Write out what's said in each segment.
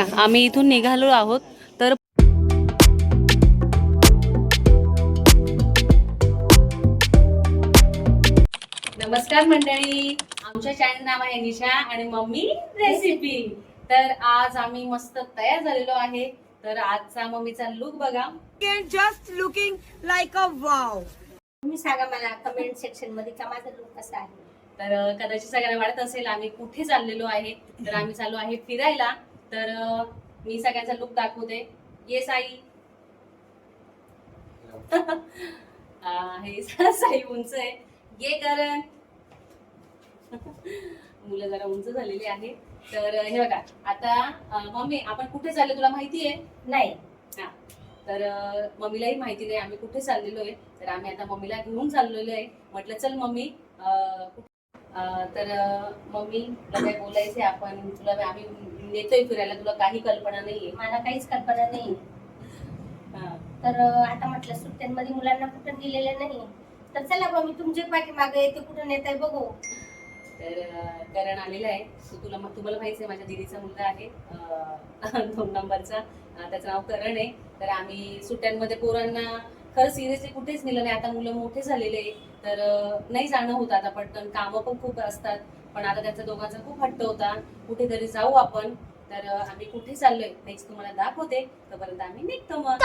आम्ही इथून निघालो आहोत तर नमस्कार मंडळी. आमच्या चॅनल नाव आहे निशा आणि मम्मी रेसिपी तर आज आम्ही मस्त तयार झालेलो आहे. तर आजचा मम्मीचा लुक बघा. Just looking like a wow. तुम्ही सांगा मला कमेंट सेक्शनमध्ये का माझा लुक कसा आहे? तर अं, कदाचित सगळ्यांना वाटत असेल आम्ही कुठे चाललेलो आहे. तर आम्ही चाललो आहे फिरायला. तर मी सगळ्यांचा लुक दाखवते. ये साई हे साई उंच आहे. ये करण. मुलं जरा उंच झालेली आहे तर हे बघा आता मम्मी आपण कुठे चाललो तुला माहिती आहे? नाही. हा. तर मम्मीलाही माहिती नाही आम्ही कुठे चाललेलो आहे? तर आम्ही आता मम्मीला घेऊन चाललेलो आहे. म्हटलं चल मम्मी तर मम्मी तुला काय आपण तुला आम्ही नेतोय फिरायला तुला काही कल्पना नाहीये. मला काहीच कल्पना नाही हा. तर अं, आता म्हटलं सुट्ट्यांमध्ये मुलांना कुठं दिलेलं नाही तर चला बा मी तुमच्या पाठी मागे येते कुठं नेताय बघू. तर अं, करण आलेला आहे. तो तुला तुम्हाला माहिती आहे माझ्या दिदीचा मुलगा आहे. अं, दोन नंबरचा. अं, त्याचं नाव करण आहे. तर आम्ही सुट्ट्यांमध्ये पोरांना खरं सिरियसली कुठेच नेलं नाही. आता मुलं मोठे झालेले आहे. तर अं, नाही जाणं होतं आता पटकन. कामं पण खूप असतात. पण आता त्यांचा दोघांचा खूप हट्ट होता. कुठेतरी जाऊ आपण. तर आम्ही कुठे चाललोय नेक्स्ट तुम्हाला दाखवते. तोपर्यंत आम्ही निघतो मग.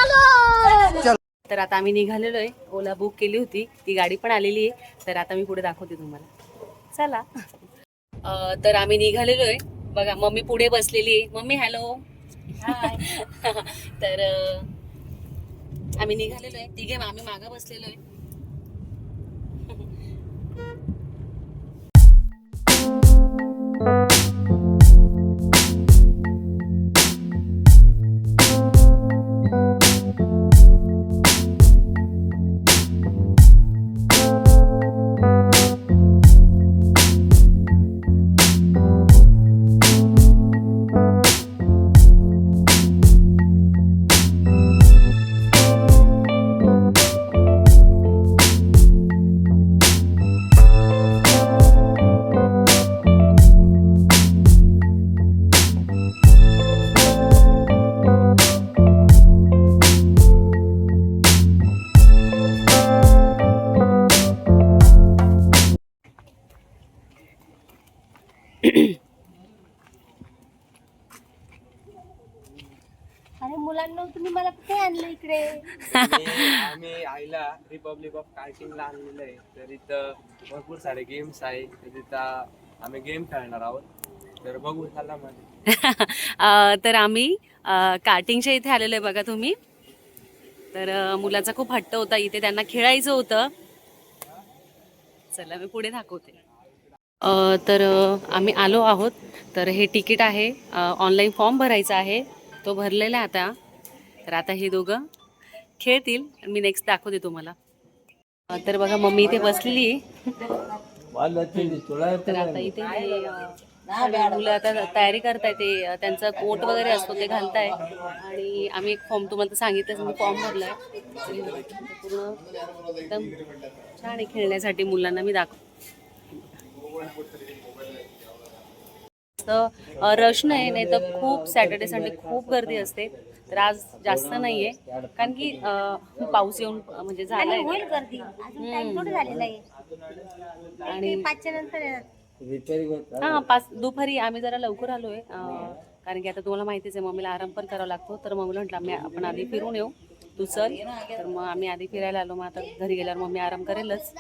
तर आता आम्ही निघालेलो आहे. ओला बुक केली होती. ती गाडी पण आलेली आहे. तर आता मी पुढे दाखवते तुम्हाला. चला. तर आम्ही निघालेलो आहे. बघा मम्मी पुढे बसलेली आहे. Mummy hello. तर आम्ही निघालेलो आहे. तिघे आम्ही मागं बसलेलो आहे. Bye. आईला रिपब्लिक ऑफ कार्टिंगला आणलेलं आहे. तर इथं भरपूर सारे गेम्स आहे तर तिथं आम्ही गेम खेळणार आहोत. तर बघू झाला मध्ये तर आम्ही कार्टिंगच्या इथे आलेलो आहे बघा तुम्ही. तर मुलाचा खूप हट्ट होता. इथे त्यांना खेळायचं होतं. चला मी पुढे दाखवते. तर आम्ही आलो आहोत. तर हे तिकीट आहे. ऑनलाईन फॉर्म भरायचा आहे. तो भरलेला आहे आता. तर आता हे दोघं खेळतील. मी नेक्स्ट दाखवते तुम्हाला. तर बघा मम्मी इथे बसलेली तर आता इथे मुलं आता तयारी करताय ते. त्यांचा कोट वगैरे असतो ते घालताय. आणि आम्ही एक फॉर्म तुम्हाला सांगितलं मी फॉर्म भरलाय. पूर्ण एकदम छान आहे खेळण्यासाठी मुलांना. मी दाखव रश नाही नाही तर खूप सॅटर्डे संडे खूप गर्दी असते. तर आज जास्त नाहीये. कारण की पाऊस येऊन म्हणजे झालाय. होईल गर्दी. अजून टाइम थोडं झालेला आहे. आणि पाचच्या नंतर येणार. हा पाच दुपारी आम्ही जरा लवकर आलोय. कारण की आता तुम्हाला माहितीच आहे मम्मीला आराम पण करावा लागतो. तर मम्मीला म्हटलं आम्ही आपण आधी फिरून येऊ. तू चल. तर मग आम्ही आधी फिरायला आलो. मग आता घरी गेल्यावर मम्मी आराम करेलच.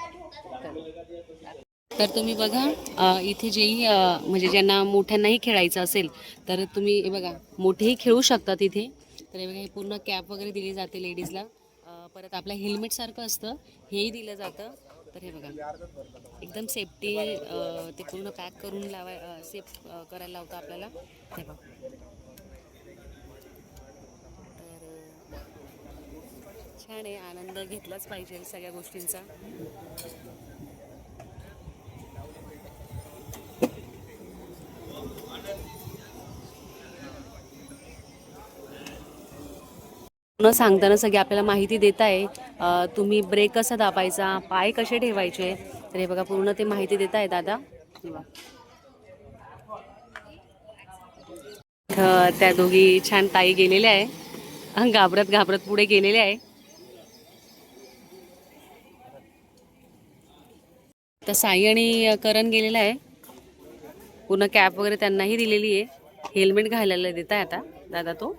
तर तुम्ही बघा इथे जेही म्हणजे ज्यांना मोठ्यांनाही खेळायचं असेल तर तुम्ही हे बघा मोठेही खेळू शकतात इथे. तर हे बघा हे पूर्ण कॅप वगैरे दिली जाते लेडीजला. परत आपल्या हेल्मेटसारखं असतं हेही दिलं जातं. तर हे बघा एकदम सेफ्टी ते पूर्ण पॅक करून लावाय सेफ करायला लावतं आपल्याला. हे बघा. तर छान आहे आनंद घेतलाच पाहिजे सगळ्या गोष्टींचा. न सांगताना सगळी आपल्याला माहिती देत आहे तुम्ही ब्रेक कसा दाबायचा? पाय कसे ठेवायचे? तर हे बघा पूर्ण ते माहिती देत आहे दादा त्या दोघी छान ताई गेलेल्या आहे. घाबरत घाबरत पुढे गेलेल्या आहे. तर साई आणि करण गेलेला आहे. पूर्ण कॅप वगैरे त्यांनाही दिलेली आहे. हेल्मेट घालायला देत आहे आता दादा तो.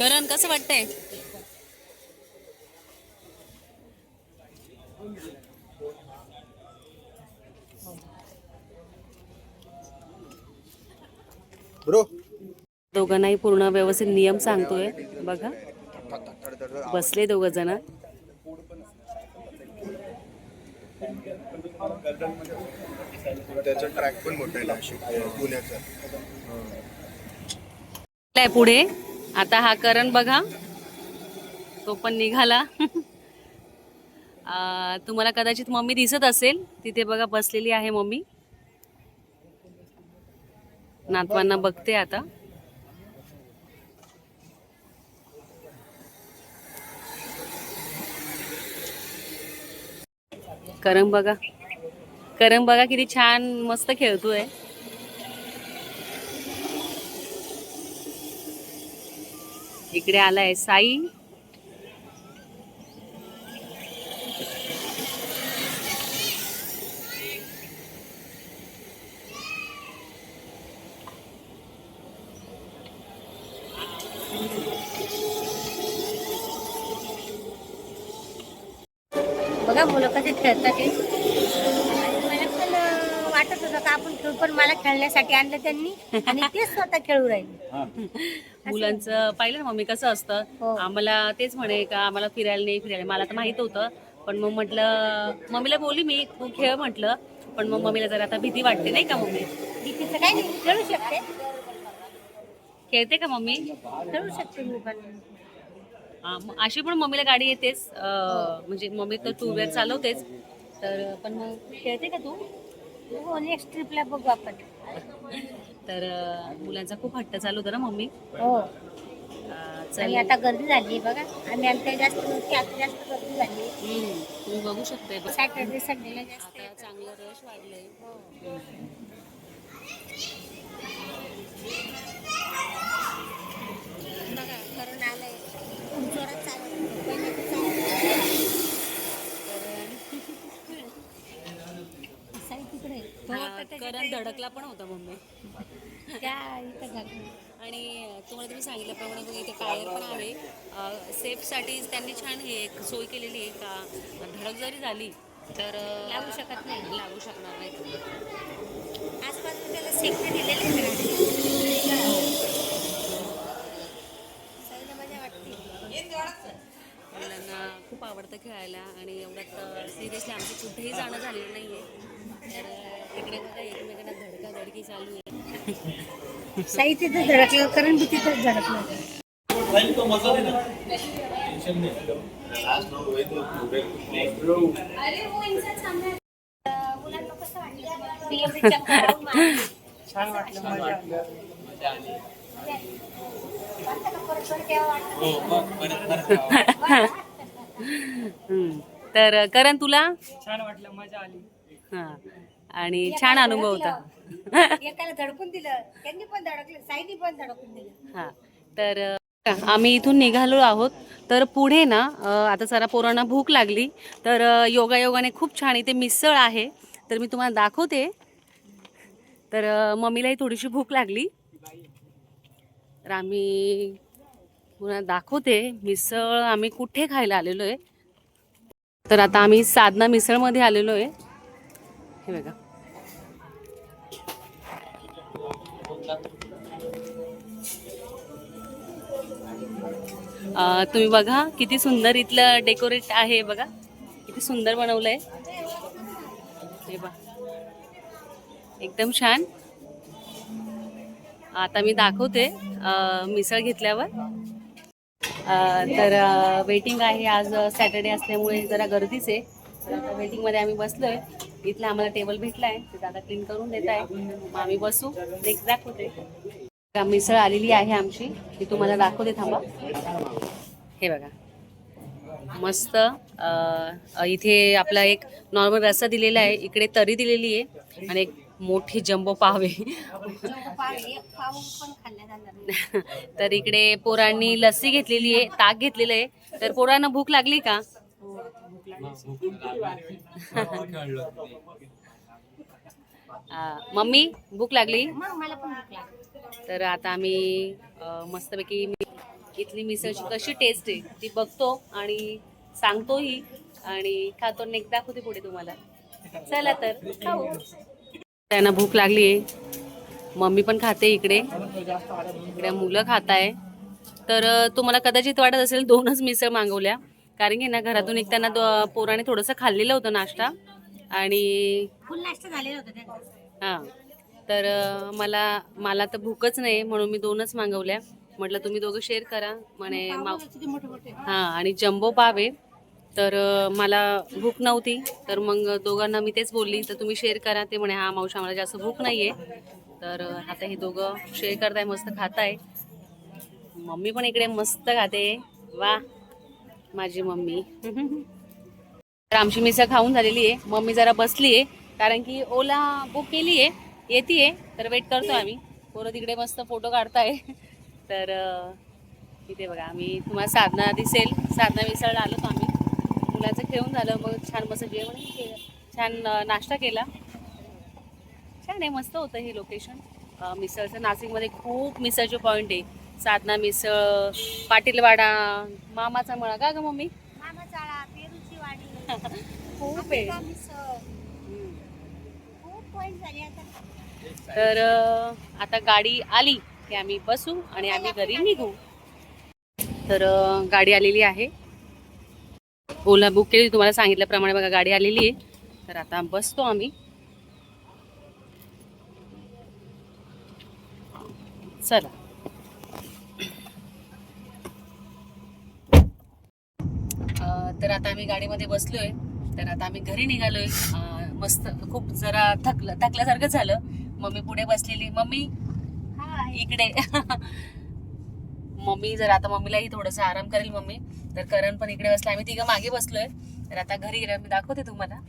करण कसं वाटतंय? ब्रो. दोघांनाही पूर्ण व्यवस्थित नियम सांगतोय. बघा. बसले दोघ जण. त्याचा ट्रॅक पण मोठा आहे पुण्याचा. आहे पुढे? आता हा करण बघा. तो पण निघाला. तुम्हाला कदाचित मम्मी दिसत असेल. तिथे बघा बसलेली आहे मम्मी. नातवांना बघते आता. करम बघा. करम बघा किती छान मस्त खेळतोय. इकडे आलाय साई. बघा मुलं कसे खेळतात ते मला पण अं, वाटत होतं का आपण खेळू पण मला खेळण्यासाठी आणलं त्यांनी आणि ते स्वतः खेळू राहिले. मुलांचं पाहिलं ना मम्मी कसं असतं? हो. आम्हाला तेच म्हणे का आम्हाला फिरायला नाही फिरायला मला तर माहीत होतं. पण मग म्हटलं मम्मीला बोलली मी तू खेळ म्हटलं. पण मग मम्मीला जरा आता भीती वाटते नाही का मम्मी? भीतीचं काही नाही. खेळू शकते. खेळते का मम्मी? खेळू शकते मी पण. हा, मग अशी पण मम्मीला गाडी येतेच. अं, म्हणजे मम्मी तर टू व्हीलर चालवतेच. तर पण मग खेळते का तू? हो नेक्स्ट ट्रिपला बघू आपण. तर मुलांचा खूप हट्ट चालू होता ना मम्मी? हो. चल आणि आता गर्दी झाली बघा. आम्ही आमच्या जास्त नव्हती आता जास्त गर्दी झाली तुम्ही बघू शकताय. सॅटर्डे संडेला जास्त आता. चांगलं रश वाढलंय. बघा करून आलंय. खूप जोरात. पहिले तर तिकडे हा, त्याच्या करण धडकला पण होता मम्मी. त्या इथं. आणि तुम्हाला तुम्ही सांगितल्याप्रमाणे बघा इथे टायर पण आहे. सेफसाठी त्यांनी छान हे एक सोय केलेली आहे का? धडक जरी झाली तर लागू शकत नाही. लागू शकणार नाही. आसपास त्याला सेफ्टी दिलेली मुलांना खूप आवडतं खेळायला आणि एवढ्यात सिरियसली आमचं कुठेही जाणं झालेलं नाही आहे तर इकडे बघा एकमेकांना धडका धडकी चालू आहे. साई तिथं धडकलं कारण मी तिथंच धडकलं. वाटलं. तर करण तुला? छान वाटलं मजा आली. हा. आणि छान अनुभव होता. एकाला धडकून दिलं त्यांनी पण धडकलं साईनी पण धडकून दिलं. हा तर आम्ही इथून निघालो आहोत. तर पुढे ना आता जरा पोरांना भूक लागली. तर योगायोगाने खूप छान इथे मिसळ आहे. तर मी तुम्हाला दाखवते. तर मम्मीलाही थोडीशी भूक लागली. तर आम्ही पुन्हा दाखवते मिसळ आम्ही कुठे खायला आलेलो आहे. तर आता आम्ही साधना मिसळमध्ये आलेलो आहे. हे बघा. तुम्ही बघा किती सुंदर इथलं डेकोरेट आहे बघा. किती सुंदर बनवलंय. हे एकदम छान. आता मी दाखवते मिसळ घेतल्यावर. तर वेटिंग आहे आज सॅटर्डे असल्यामुळे जरा गर्दीच आहे. तर आता वेटिंगमध्ये आम्ही बसलोय. इथला आम्हाला टेबल भेटलाय. ते दादा क्लीन करून देत आहे. मग आम्ही बसू. नेक्स्ट दाखवते. मिसळ आलेली आहे आमची. ती तुम्हाला दाखवते थांबा. हे बघा. मस्त इथे आपला एक नॉर्मल रस्सा दिलेला आहे. इकडे तरी दिलेली आहे. आणि एक मोठी जम्बो पाव आहे. तर इकडे पोरांनी लस्सी घेतलेली आहे. ताक घेतलेलं आहे. तर पोरांना भूक लागली का? मम्मी भूक लागली? मग मला पण भूक लागली. तर आता आम्ही मस्तपैकी इथली मिसळची कशी टेस्ट आहे ती बघतो आणि सांगतोही आणि खातो एकदा दाखवते पुढे तुम्हाला. चला तर खाऊ. त्यांना भूक लागली आहे. मम्मी पण खाते इकडे. इकडे मुलं खात आहे तर तुम्हाला कदाचित वाटत असेल दोनच मिसळ मागवल्या. कारण की ना घरातून दो- पोराने थोडंसं खाल्लेलं होतं नाश्ता आणि फुल नाश्ता झालेला होता त्यांचा. हां. तर मला मला तर भूकच नाही म्हणून मी दोनच मागवल्या. म्हटलं तुम्ही दोघं शेअर करा. म्हणे हां आणि जम्बो पाव तर मला भूक नव्हती. तर मग दोघांना मी तेच बोलली तर तुम्ही शेअर करा. ते म्हणे हा मावशी आम्हाला जास्त भूक नाही आहे तर आता हे दोघं शेअर करताय मस्त खाताय. मम्मी पण इकडे मस्त खाते. वा माझी मम्मी. तर आमची मिसळ खाऊन झालेली आहे. मम्मी जरा बसली आहे कारण की ओला बुक केली आहे येते तर वेट करतो आम्ही. पोरं तिकडे मस्त फोटो काढताय. तर इथे बघा आम्ही तुम्हाला साधना दिसेल. साधना मिसळला आलो आम्ही. मुलाचं खेळून झालं मग छान मस्त जेवण केलं. छान नाश्ता केला. छान आहे मस्त होतं हे लोकेशन मिसळचं नाशिकमध्ये खूप मिसळचे पॉईंट आहे. साधना मिसळ पाटीलवाडा मामाचा मळा. का ग मम्मी? मामा चाळा पेरूची वाडी. खूप आहे. झाले आता. तर आता गाडी आली की आम्ही बसू आणि आम्ही घरी निघू. तर गाडी आलेली आहे. ओला बुक केली तुम्हाला सांगितल्याप्रमाणे बघा गाडी आलेली आहे. तर आता बसतो आम्ही. चला. तर आता आम्ही गाडीमध्ये बसलोय. तर आता आम्ही घरी निघालोय. मस्त खूप जरा थकलं थकल्यासारखं झालं. मम्मी पुढे बसलेली. मम्मी हा इकडे. मम्मी जर आता मम्मीलाही थोडासा आराम करेल मम्मी. तर करण पण इकडे बसला. आम्ही तिघं मागे बसलोय. तर आता घरी मी दाखवते तुम्हाला.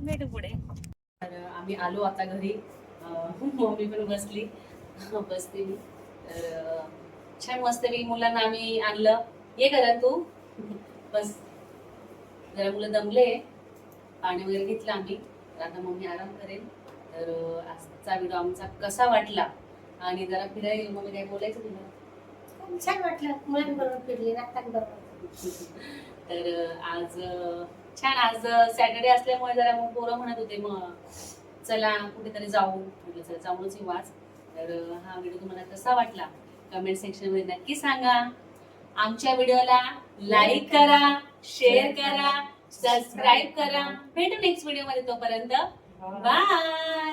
भेटू पुढे. तर आम्ही आलो आता घरी. मम्मी पण बसली. बसते मी तर छान मस्त मी मुलांना आम्ही आणलं. ये करण तू. बस. जरा मुलं दमले पाणी वगैरे घेतलं आम्ही. तर आता मम्मी आराम करेल. तर आजचा व्हिडिओ आमचा कसा वाटला? आणि जरा फिरायला गेलो मम्मी काय बोलायचं तुला? छान वाटलं. मुलांबरोबर फिरली नातांबरोबर तर आज छान आज सॅटर्डे असल्यामुळे जरा मग पोरं म्हणत होते मग चला कुठेतरी जाऊ. म्हटलं चला जाऊनच येऊ आज. तर हा व्हिडिओ तुम्हाला कसा वाटला? कमेंट सेक्शनमध्ये नक्की सांगा. आमच्या व्हिडिओला लाईक करा शेअर करा सबस्क्राईब करा. भेटू नेक्स्ट व्हिडिओमध्ये तोपर्यंत बाय!